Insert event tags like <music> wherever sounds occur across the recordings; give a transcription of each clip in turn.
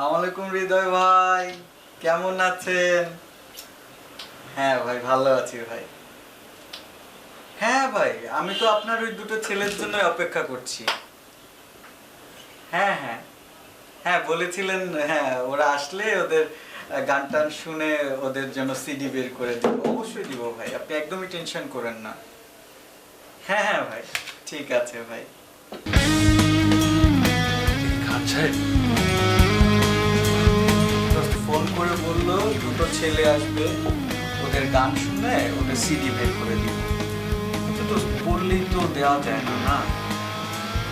আলাইকুম হৃদয় ভাই। কেমন আছেন? হ্যাঁ ভাই, ভালো আছি ভাই। হ্যাঁ ভাই, আমি তো আপনার ওই দুটো ছেলের জন্য অপেক্ষা করছি। হ্যাঁ হ্যাঁ। হ্যাঁ বলেছিলেন হ্যাঁ ওরা আসলে ওদের গান টান শুনে ওদের জন্য সিডি বের করে দিব। অবশ্যই দিব ভাই, আপনি একদমই টেনশন করেন না। হ্যাঁ হ্যাঁ ভাই, ঠিক আছে ভাই। খান ফোন করে বলল দুটো ছেলে আসবে ওদের গান শুনে ওদের সিডি বের করে দিব কিন্তু তো বললেই তো দেওয়া যায় না না?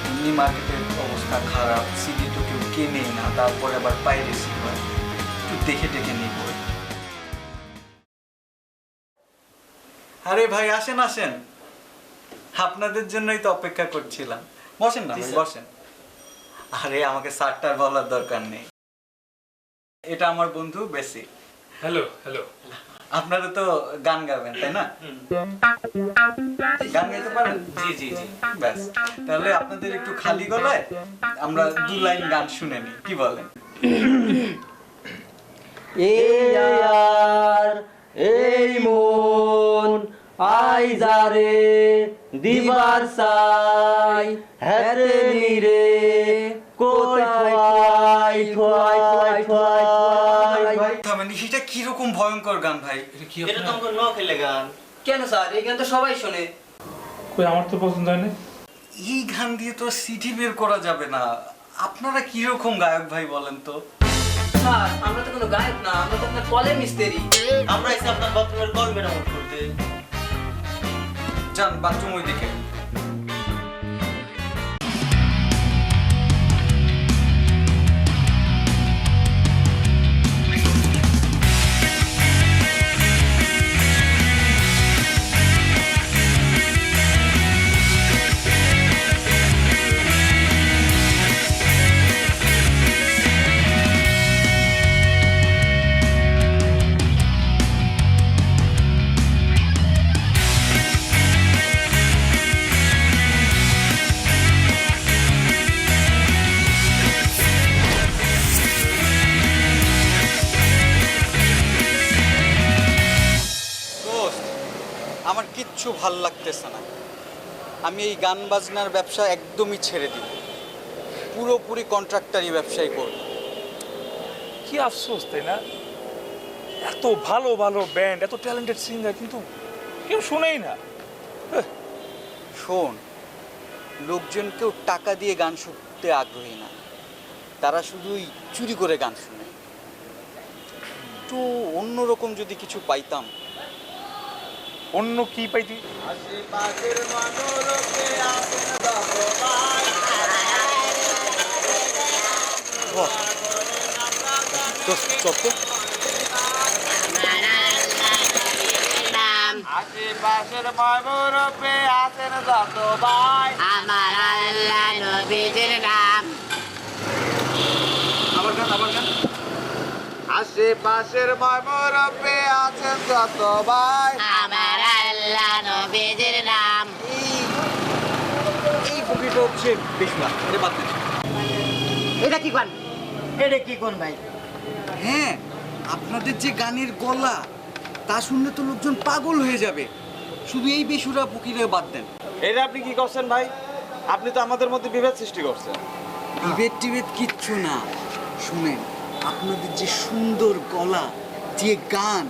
এমনি মার্কেটের অবস্থা খারাপ সিডি তো কেউ কেনেই না তারপরে আবার পাইরেসি হয়। একটু দেখে দেখে নিব আরে ভাই আসেন আসেন। আপনাদের জন্যই তো অপেক্ষা করছিলাম। বসেন না। বসেন। আরে আমাকে স্যারটার বলার দরকার নেই। এটা আমার বন্ধু বেসি হ্যালো হ্যালো আপনারা তো গান গাবেন তাই না? গান গাইতে পারেন? জি জি জি। ব্যাস। তাহলে আপনাদের একটু খালি গলায় আমরা দু লাইন গান শুনে নিই কি বলেন? এই আর এই মন আই যারে দিবার সাই হেতে নিরে। মানে সেটা কীরকম ভয়ঙ্কর গান ভাই? এটা তো আমাকে ন খেলে গান। কেন স্যার? এই গান তো সবাই শোনে। কই আমার তো পছন্দ হয় না এই গান দিয়ে তো সিটি বের করা যাবে না। আপনারা কীরকম গায়ক ভাই বলেন তো? স্যার আমরা তো কোনো গায়ক না আমরা তো আপনার কলের মিস্ত্রি। আমরা এসে আপনার বাথরুমের কল মেরামত করতে। যান বাথরুম ওইদিকে। দোস্ত আমার কিচ্ছু ভালো লাগতেছে না। আমি এই গান বাজনার ব্যবসা একদমই ছেড়ে দিব। পুরোপুরি কন্ট্রাক্টারি ব্যবসায় করব। কি আফসোস তাই না? এত ভালো ভালো ব্যান্ড এত ট্যালেন্টেড সিঙ্গার কিন্তু কেউ শুনেই না। শোন লোকজন কেউ টাকা দিয়ে গান শুনতে আগ্রহী না। তারা শুধুই চুরি করে গান শুনে। একটু অন্যরকম যদি কিছু পাইতাম অন্য কি পাইতি। আশেপাশের ময়ূরপে আছেন যত ভাই আমার আল্লাহ নবীজির নাম আবার গান আবার গান আশেপাশের ময়ূরপে আছেন যত ভাই আল্লাহ নবীজির নাম। এই এই কপিটা হচ্ছে বেশ না এটা বাদ দিন। এটা কি কোন? এটা কি কোন ভাই? হ্যাঁ আপনাদের যে গানের গলা তা শুনলে তো লোকজন পাগল হয়ে যাবে। শুধু এই বেসুরা ফকিরে বাদ দেন। এটা আপনি কি করছেন ভাই? আপনি তো আমাদের মধ্যে বিভেদ সৃষ্টি করছেন। বিভেদ টিভেদ কিচ্ছু না। শুনেন আপনাদের যে সুন্দর গলা যে গান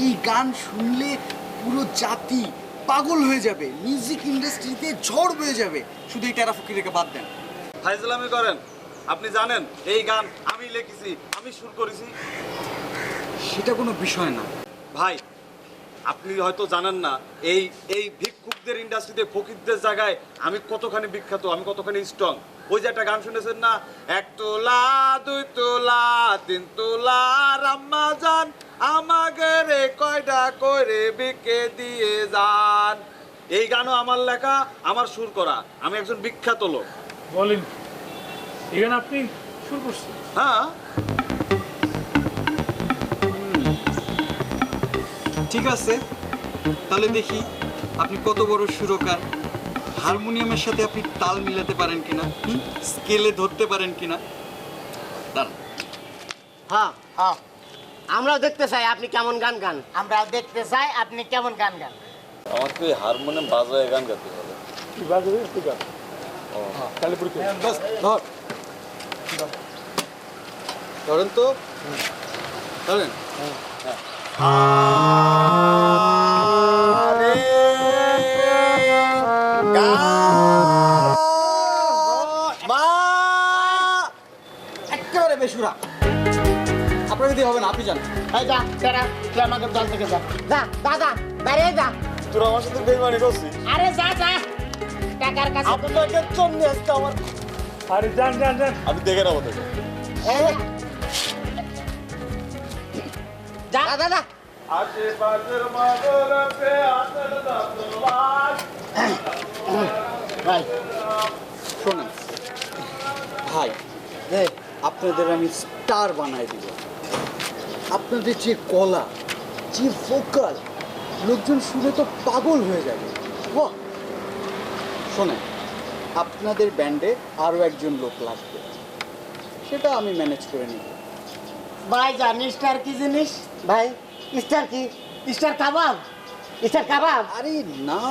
এই গান শুনলে পুরো জাতি পাগল হয়ে যাবে মিউজিক ইন্ডাস্ট্রিতে ঝড় হয়ে যাবে। শুধু এই টেরা ফকিরকে বাদ দেন। ফাইজলামি করেন। আপনি জানেন এই গান আমি লিখেছি আমি সুর করেছি। সেটা কোনো বিষয় না। ভাই আপনি হয়তো জানেন না এই এই ভিক্ষুকদের ইন্ডাস্ট্রিতে ফকিরদের জায়গায় আমি কতখানি বিখ্যাত আমি কতখানি স্ট্রং ওই যে একটা গান শুনেছেন না? এক তোলা দুই তোলা তিন তোলা রাম্মা যান আমাকে রে কয়টা করে বিকে দিয়ে যান। এই গানও আমার লেখা আমার সুর করা। আমি একজন বিখ্যাত লোক। বলেন এখানে আপনি সুর করছেন? হ্যাঁ। ঠিক আছে তাহলে দেখি আপনি কত বড় সুরকার। হারমোনিয়ামের সাথে আপনি তাল মিলাতে পারেন কিনা? স্কেলে ধরতে পারেন কিনা? দাঁড়ান। হ্যাঁ। হ্যাঁ। আমরাও দেখতে চাই আপনি কেমন গান গান। আমরাও দেখতে চাই আপনি কেমন গান গান। আমার তো হারমোনিয়াম বাজায় গান গাইতে হবে। কি বাজবে? তুই গা তাহলে পুরো ধর। ধরেন তো? ধরেন? আরে আপনাকে দিয়ে হবে না আপনি জানেন এই যা সেরা তুই আমাকে দল থেকে যা। যা দাদা দাঁড়িয়ে যা। তোরা আমার সাথে বেইমানি করছিস? আরে যা যা। টাকার কাছে আপনাকে জন্য আজকে আমার আরে যান যান যান। আমি দেখে নেব তোকে। যা। দাদা আশেপাশের মাদরাতে আসল দাসবাস ভাই শোনেন। ভাই আপনাদের আমি স্টার বানাই দিব। আপনাদের যে কলা যে ভোকাল লোকজন শুনে তো পাগল হয়ে যাবে। বাহ শোনেন আপনাদের ব্যান্ডে আরও একজন লোক লাগবে। সেটা আমি ম্যানেজ করে নিব। ভাই জানি স্টার কি জিনিস? ভাই? স্টার কি? স্টার কাবাব? স্টার কাবাব? আরে না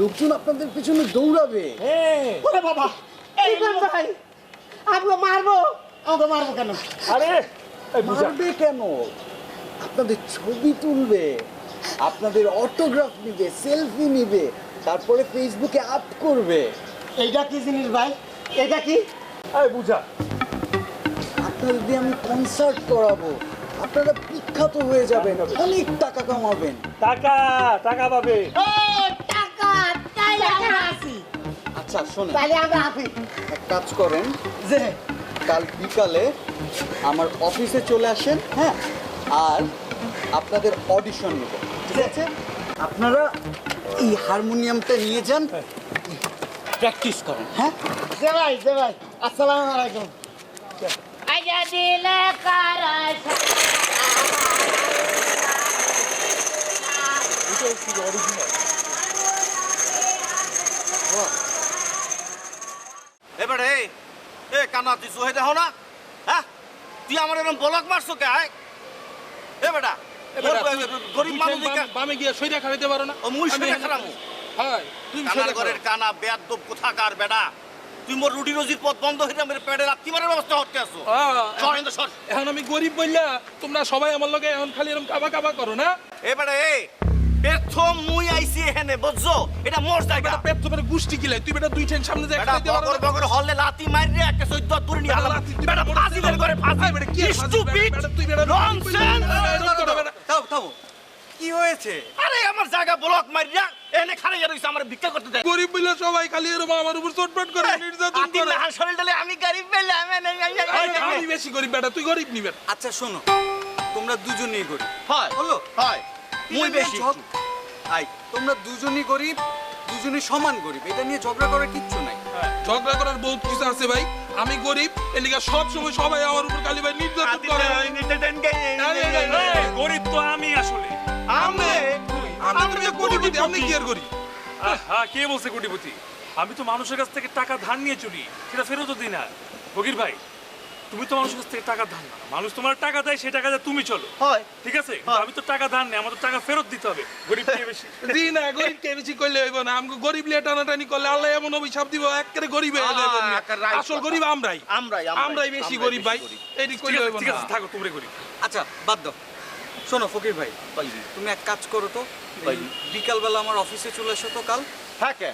লোকজন আপনাদের পিছনে দৌড়াবে। ওরে বাবা এই ভাই? আমাকে মারবো? আমাকে মারবো কেন? আরে মারবে কেন? আপনাদের ছবি তুলবে আপনাদের অটোগ্রাফ নিবে সেলফি নিবে তারপরে ফেসবুকে আপ করবে। এইটা কি জিনিস ভাই? এটা কি? এই বুঝা আপনাদের দিয়ে আমি কনসার্ট করাবো আপনারা বিখ্যাত হয়ে যাবেন অনেক টাকা কামাবেন। টাকা টাকা পাবে। আচ্ছা শোনেন। তাইলে আমরা আছি এক কাজ করেন যে কাল বিকালে আমার অফিসে চলে আসেন হ্যাঁ আর আপনাদের অডিশন নেব ঠিক আছে? আপনারা এই হারমোনিয়ামটা নিয়ে যান। প্র্যাকটিস করেন। হ্যাঁ? যে ভাই যে ভাই আসসালামু আলাইকুম। আইয়া দিলে কারাই এবারে এই এ কানা তুই সোহে দেখো না। তুই আমার এরকম বলক মারছো কে এ বেটা গরিব মানুষ বামে গিয়ে সইরা খাইতে পারো না। ও মুই খারামু হয় তুমি কানার ঘরের। কানা বেয়াদব কোথাকার বেটা? তুই মোর রুটি রুজির পথ বন্ধ হইরা মেরে পেটে রাত্রি মারার ব্যবস্থা করতে আসো। এখন আমি গরিব বললা তোমরা সবাই আমার লগে এখন খালি এরকম কাবা কাবা করো না? এবারে এই প্রথম মুই আইছি এখানে বুঝছ? এটা মোর জায়গা। বেটা গুষ্টি তুই বেটা দুই ঠেন সামনে যায় বেটা খাইতে পারো বগর না? বগর হলে লাতি মাররে একটা সৈদ্য দূরে নিয়ে বেটা তুই বেটা কি স্টুপিড বেটা, তুই বেটা- ননসেন্স বেটা, বেটা, বেটা। থামো থামো। কি হয়েছে? আরে আমার জায়গা ব্লক মারিয়া এনে খাড়াইয়া রইছে আমার ভিক্ষা করতে দেয় গরিব বলে সবাই খালি এরকম আমার উপর চটপট করে নির্যাতন করে। নাহার শরীর ডালে আমি গরিব পেলাম আমি বেশি গরিব বেটা তুই গরিব আচ্ছা শোনো তোমরা দুজনেই গরিব। হয় বলো হয় মুই বেশি। আই। তোমরা দুজনই গরিব দুজনই সমান গরিব। এটা নিয়ে ঝগড়া করার কিচ্ছু নাই। ঝগড়া করার বহুত কিছু আছে ভাই। আমি গরিব এলিগা সব সময় সবাই আমার উপর কালী ভাই নির্যাতন করে। গরিব তো আমি আসলে। আমি আমি? তো কোটিপতি কি আর করি? হ্যাঁ কে বলছে কোটিপতি? আমি তো মানুষের কাছ থেকে টাকা ধার নিয়ে চলি সেটা ফেরতও দিই না। ফকির ভাই তুমি তো মানুষের কাছ থেকে টাকা ধার না মানুষ তোমার টাকা দেয় সেই টাকা দিয়ে তুমি চলো। হয়। ঠিক আছে? আমি তো টাকা ধার নেই আমার তো টাকা ফেরত দিতে হবে গরিব কে বেশি। জি না গরিব কে বেশি করলে হইব না। আমাকে গরিব লিয়ে টানাটানি করলে আল্লাহ এমন অভিশাপ দিব একেবারে গরিব হয়ে যাবে আসল গরিব আমরাই। আমরাই, আমরাই, বেশি গরিব ভাই। করলে আছে হইব ঠিক আছে থাকো তোমরা গরিব। আচ্ছা বাদ দাও। শোনো ফকির ভাই। তুমি এক কাজ করো তো। এই বিকালবেলা আমার অফিসে চলে এসো তো কাল। হ্যাঁ কে?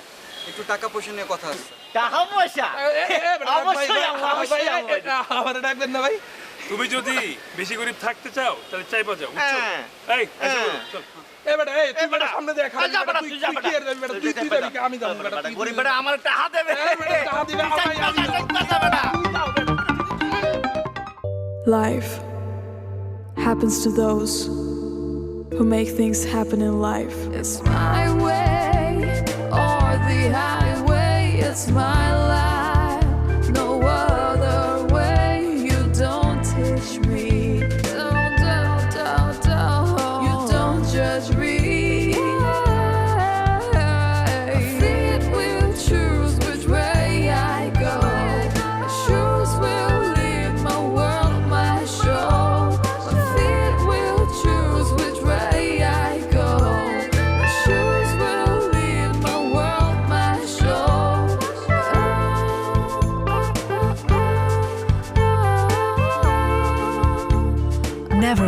একটু টাকা পয়সা নিয়ে কথা আছে। টাকা পয়সা এ, এ, এ, বেটা, অবশ্যই ভাই, ভাই, আমরাই, ভাই, অবশ্যই এ, আমরাই। এ, আমারে ডাকবেন না ভাই তুমি যদি বেশি গরিব থাকতে চাও তাহলে চাইবা যাও বুঝছ হ্যাঁ। এই এসে হ্যাঁ। বলো, চল। এ বেটা এই তুই এ, বেটা বেটা, সামনে দিয়ে খালি যা, বেটা, বেটা, তুই তুই যা, তুই বেটা। কি আর যাবি, বেটা, তুই তুই বেটা, যাবি, আমি যাব বেটা, তুই- গরিব বেটা আমার টাকা দেবে এ, বেটা, টাকা দিবে, আমায়, আমি যাব। বেটা Life happens to those who make things happen in life. It's my that's my life.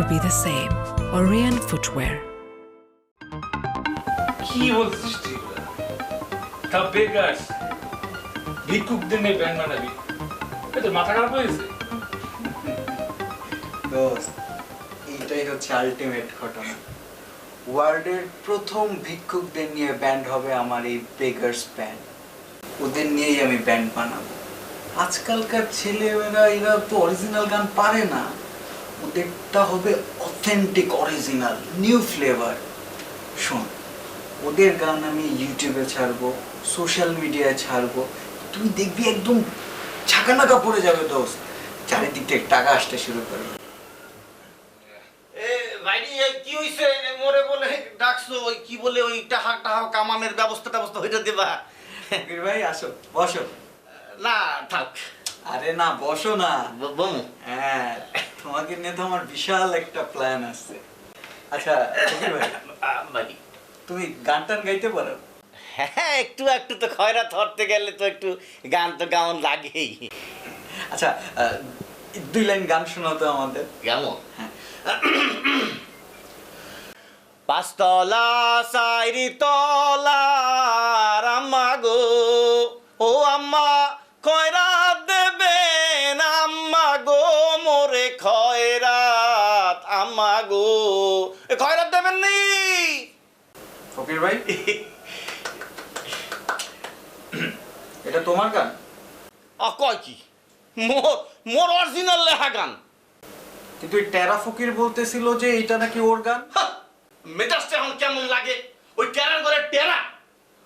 Be the same. Orion Footwear. কি বলছিস তুই তা বেগার্স ভিক্ষুকদের নিয়ে ব্যান্ড বানাবি। তোর মাথা খারাপ হয়েছে। দোস্ত এইটাই হচ্ছে আলটিমেট ঘটনা। ওয়ার্ল্ডের প্রথম ভিক্ষুকদের নিয়ে ব্যান্ড হবে আমার এই বেগার্স ব্যান্ড। ওদের নিয়েই আমি ব্যান্ড বানাবো। আজকালকার ছেলেমেয়েরা এরা তো অরিজিনাল গান পারে না। ওদেরটা হবে অথেন্টিক অরিজিনাল নিউ ফ্লেভার শোন ওদের গান আমি ইউটিউবে ছাড়বো সোশ্যাল মিডিয়ায় ছাড়বো তুই দেখবি একদম ছাকানাকা পড়ে যাবে দোস্ত। চারিদিক থেকে টাকা আসতে শুরু করবে এ ভাইরি কি হইছে? এ মোরে বলে ডাকছো ওই কি বলে ওই টাহা টাহা কামানের ব্যবস্থা ব্যবস্থা হইটা দিবা? ভাই আসো বসো। না থাক। আরে না বসো না। বমু হ্যাঁ তোমাকে নিয়ে তো আমার বিশাল একটা প্ল্যান আছে। আচ্ছা ভাই তুমি গান টান গাইতে পারো? হ্যাঁ একটু একটু তো খয়রা ধরতে গেলে তো একটু গান তো গাউন লাগেই। আচ্ছা আহ, দুই লাইন গান শোনাও তো আমাদের। কেমন হ্যাঁ। পাঁচতলা চাইরি তলা ফকির ভাই? এটা তোমার গান? আ কয় কি? মোর মোর অরিজিনাল লেখা গান। কিন্তু এই টেরা ফকির বলতেছিল যে এটা নাকি ওর গান। মেজাজটা এখন কেমন লাগে? ওই টেরার ঘরের টেরা?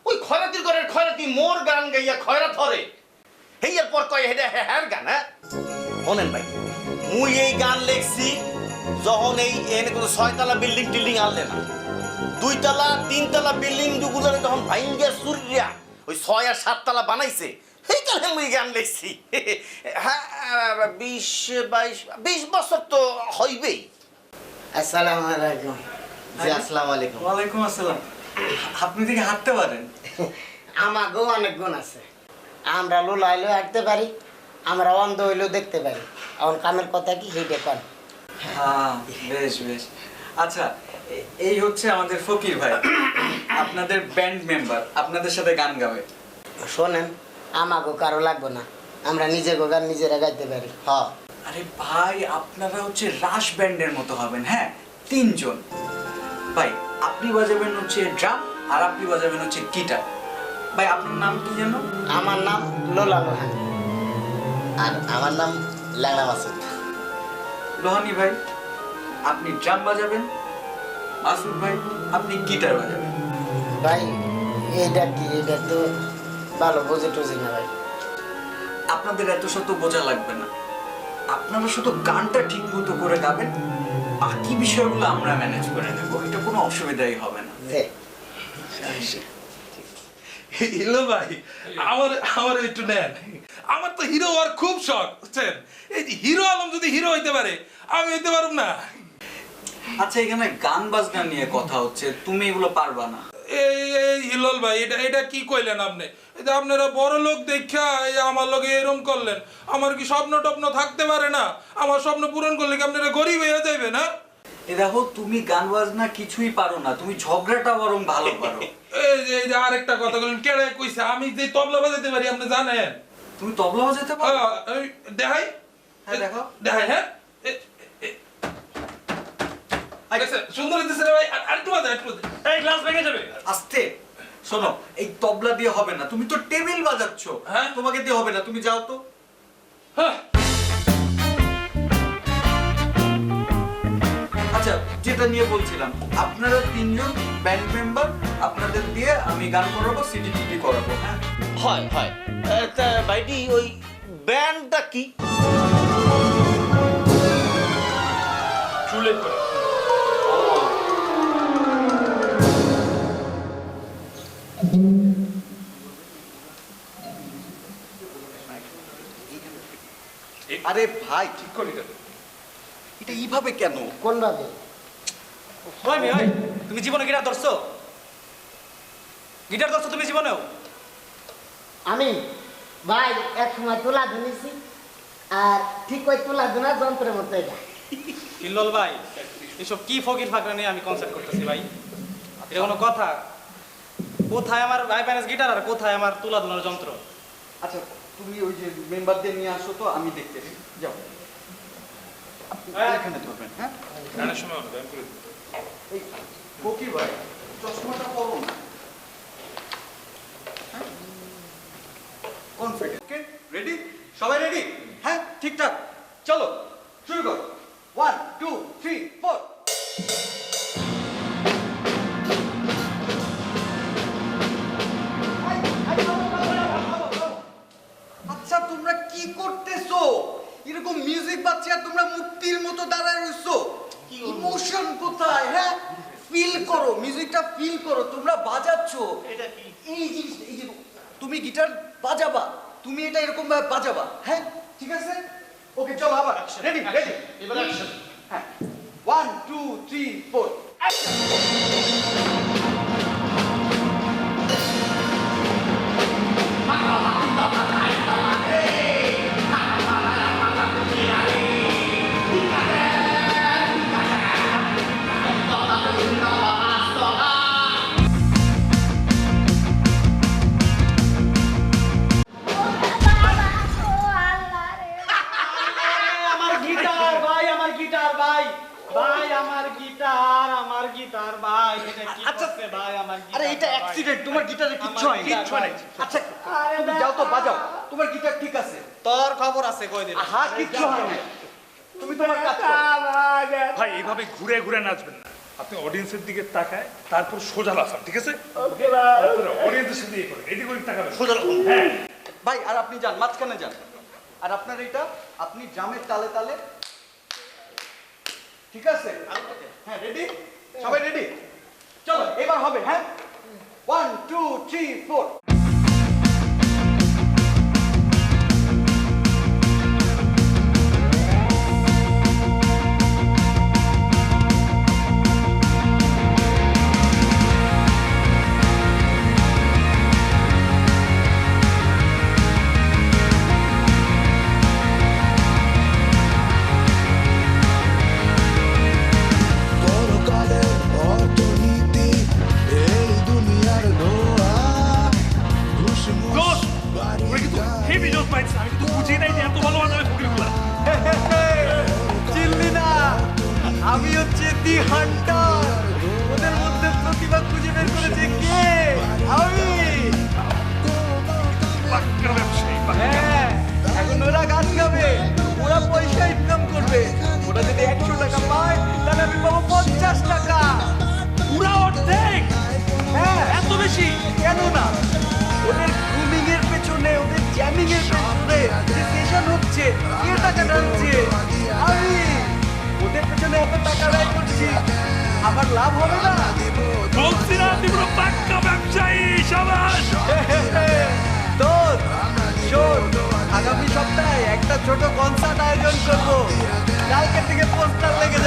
ওই খয়রাতির ঘরের খয়রাতি মোর গান গাইয়া খয়রা ধরে। হেইয়ার পর কয় হেডা হ্যার গান হ্যাঁ? শোনেন ভাই মুই এই গান লেখছি যখন এই এনে কোনো ছয়তলা বিল্ডিং টিল্ডিং আনলে না। দুইতলা তিনতলা বিল্ডিং দুগুলোরে যখন ভাইঙ্গা সুরিয়া ওই ছয় আর সাততলা বানাইছে মুই গান লিখছি হ্যাঁ বিশ বাইশ বিশ বছর তো হইবেই। আসসালামু আলাইকুম। জি আসসালামু আলাইকুম। ওয়ালাইকুম আসসালাম। আপনি দেখে হাঁটতে পারেন? <laughs> আমাকেও অনেক গুণ আছে। আমরা লোলা হইলেও হাঁটতে পারি আমরা অন্ধ হইলেও দেখতে পারি। এখন কামের কথা কি সেইটা কর হ্যাঁ বেশ বেশ। আচ্ছা এই হচ্ছে আমাদের ফকির ভাই। আপনাদের ব্যান্ড মেম্বার আপনাদের সাথে গান গাবে। শোনেন আমাকেও কারও লাগবে না। আমরা নিজে গান নিজেরা গাইতে পারি। হ। আরে ভাই আপনারা হচ্ছে রাশ ব্যান্ডের মতো হবেন হ্যাঁ? তিনজন। ভাই আপনি বাজাবেন হচ্ছে ড্রাম আর আপনি বাজাবেন হচ্ছে গিটার। ভাই আপনার নাম কি যেন? আমার নাম লোলা লোহান। আর আমার নাম ল্যাংড়া মাসুদ। লোহানি ভাই আপনি ড্রাম বাজাবেন মাসুদ ভাই আপনি গিটার বাজাবেন। ভাই এইটা কি? এটা তো ভালো বুঝে টুঝি না ভাই। আপনাদের এত শত বোঝা লাগবে না। আপনারা শুধু গানটা ঠিক মতো করে গাবেন বাকি বিষয়গুলো আমরা ম্যানেজ করে নেব। এটা কোনো অসুবিধাই হবে না। হিলো ভাই আমার আমার একটু নেন। আমার তো হিরো হওয়ার খুব শখ বুঝছেন? এই যে হিরো আলম যদি হিরো হইতে পারে আমি হইতে পারব না। আচ্ছা এখানে গান বাজনা নিয়ে কথা হচ্ছে তুমি এগুলো পারবা না। এই এই হিলল ভাই এটা এটা কি কইলেন আপনি? আপনারা বড় লোক দেখা আমার লগে এরম করলেন। আমার কি স্বপ্ন টপ্ন থাকতে পারে না? আমার স্বপ্ন পূরণ করলে কি আপনারা গরিব হয়ে যাবে না? এ দেখো তুমি গান বাজনা কিছুই পারো না তুমি ঝগড়াটা বরং ভালো পারো। এই যে এই যে আরেকটা কথা বলেন কেড়ে কইছে? আমি যে তবলা বাজাতে পারি আপনি জানেন? তুমি তবলা বাজাতে পারো? দেখাই। হ্যাঁ। দেখাই হ্যাঁ? দেখছে, সুন্দর হইতেছে রে ভাই আরেকটু বাজা একটু এই গ্লাস ভেঙে যাবে। আস্তে শোনো এই তবলা দিয়ে হবে না তুমি তো টেবিল বাজাচ্ছ। হ্যাঁ? তোমাকে দিয়ে হবে না তুমি যাও তো। হ্যাঁ। আচ্ছা যেটা নিয়ে বলছিলাম আপনারা তিনজন ব্যান্ড মেম্বার আপনাদের দিয়ে আমি গান করাবো সিডি টিডি করাবো হ্যাঁ? হয় হয়। তা ভাইটি ওই ব্যান্ডটা কি? চুলে করে। আরে ভাই ঠিক করি কেন? এটা এইভাবে কেন? কোন ভাবে মেয়ে তুমি জীবনে গিটার ধরছো? গিটার ধরছো তুমি জীবনেও? আমি? ভাই এক সময় তোলা ধুনেছি আর ঠিক ওই তোলা ধুনা যন্ত্রের মতো এটা হিল্লোল ভাই এসব কি ফকির ফাকরা নিয়ে আমি কনসার্ট করতেছি ভাই? এটা কোনো কথা? কোথায় আমার ভাই প্যানেস গিটার আর কোথায় আমার তুলা ধুলার যন্ত্র? আচ্ছা তুমি ওই যে মেম্বারদের নিয়ে আসো তো আমি দেখতেছি যাও। আপনি এখানে ধরবেন হ্যাঁ। এই ফকির ভাই চশমাটা পরো না। কনফিডেন্ট ওকে রেডি সবাই রেডি হ্যাঁ ঠিকঠাক। চলো শুরু করো। ওয়ান টু থ্রি ফোর এরকম মিউজিক বাজছে আর তোমরা মূর্তির মতো দাঁড়ায় রইছো। ইমোশন কোথায় হ্যাঁ? ফিল করো মিউজিকটা ফিল করো তোমরা বাজাচ্ছ। এটা কি? এই জিনিস এই যে তুমি গিটার বাজাবা তুমি এটা এরকম ভাবে বাজাবা হ্যাঁ? ঠিক আছে? ওকে চলো আবার রেডি রেডি এবার অ্যাকশন হ্যাঁ। ওয়ান টু থ্রি ফোর আমার গিটার ভাই আমার গিটার ভাই। ভাই আমার গিটার আমার গিটার ভাই। এটা কি আচ্ছা, করছে ভাই আমার গিটার আরে এটা অ্যাক্সিডেন্ট তোমার গিটারে কিচ্ছু হয়নি। কিচ্ছু হয়নি আচ্ছা তুমি যাও তো বাজাও। তোমার গিটার ঠিক আছে। তোর খবর আছে কয়দিন হ্যাঁ কিচ্ছু হয়নি তুমি তোমার কাজ করো। ভাই এইভাবে ঘুরে ঘুরে নাচবেন না। আপনি অডিয়েন্সের দিকে তাকায় তারপর সোজা লাফান ঠিক আছে? অডিয়েন্সের সাথে ইয়ে করেন এদিকে ওদিকে তাকাবেন। সোজা লাফান হ্যাঁ। ভাই আর আপনি যান মাঝখানে যান। আর আপনার এটা আপনি জামের তালে তালে ঠিক আছে? হ্যাঁ রেডি সবাই রেডি চলো এবার হবে হ্যাঁ? ওয়ান টু থ্রি ফোর কে টাকা টানছে আমি ওদের পেছনে এত টাকা ব্যয় করছি আমার লাভ হবে না। বলছি না পাক্কা ব্যবসায়ী সবাস। তোর শোন আগামী সপ্তাহে একটা ছোট কনসার্ট আয়োজন করব। কালকে থেকে পোস্টার লেগে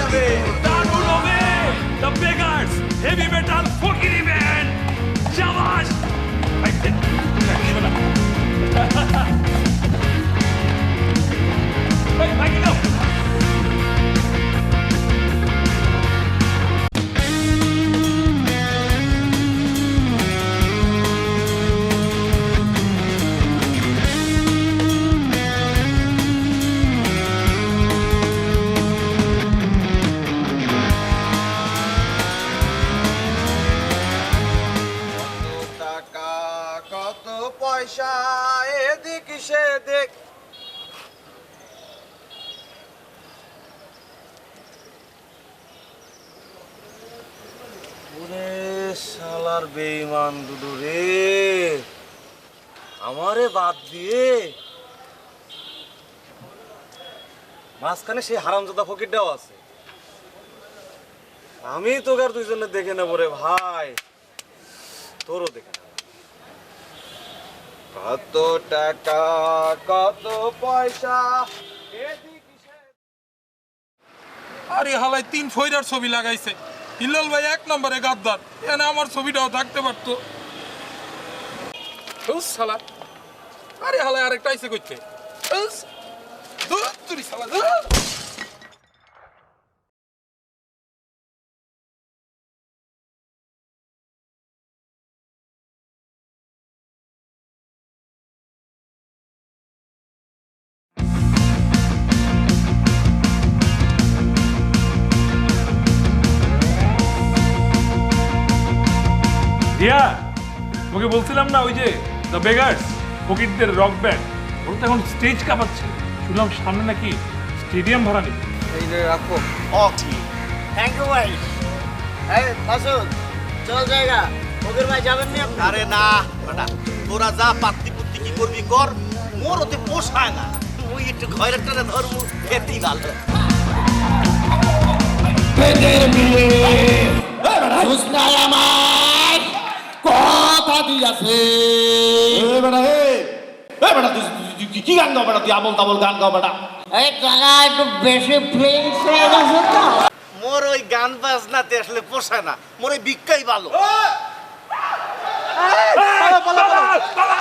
শালার বেঈমান দুদু রে। আমারে বাদ দিয়ে মাঝখানে সেই হারামজাদা ফকিরটাও আছে। আমি তোকে আর দুইজনে দেখে নেব রে ভাই। তোরও দেখে কত টাকা কত পয়সা? আরে হালাই তিন ফইরার ছবি লাগাইছে। হিল্লাল ভাই এক নম্বরে গাদ্দার। এখানে আমার ছবিটাও থাকতে পারতো। সালা আরে হালাই আরেকটা আইসে করতে উস, ওই যে দ্য বেগার্স ফকিরদের রক ব্যান্ড ওরা তো এখন স্টেজ কাঁপাচ্ছে। শুনলাম সামনে নাকি স্টেডিয়াম ভাড়া নেবে এই যে রাখো। থ্যাংক ইউ ভাই এই মাসুদ চল জায়গা। ফকির ভাই যাবেন নি আপনি? আরে না বেটা তোরা যা পাত্তি পুত্তি কি করবি কর মোর ওতে পোষায় না। ওই একটু ঘরের টানে ধরবো খেতেই ভালো সুস্নায় আমার। কথা দিয়াছে কি গান গাও বেটা? তুই আবল তাবল গান গাও বেটা। এই টাকা একটু বেশি ফ্লিংস হয়ে গেছে তো। মোর ওই গান বাজনাতে আসলে পোষায় না। মোর ওই ভিক্ষাই ভালো। পালা, পালা, পালা।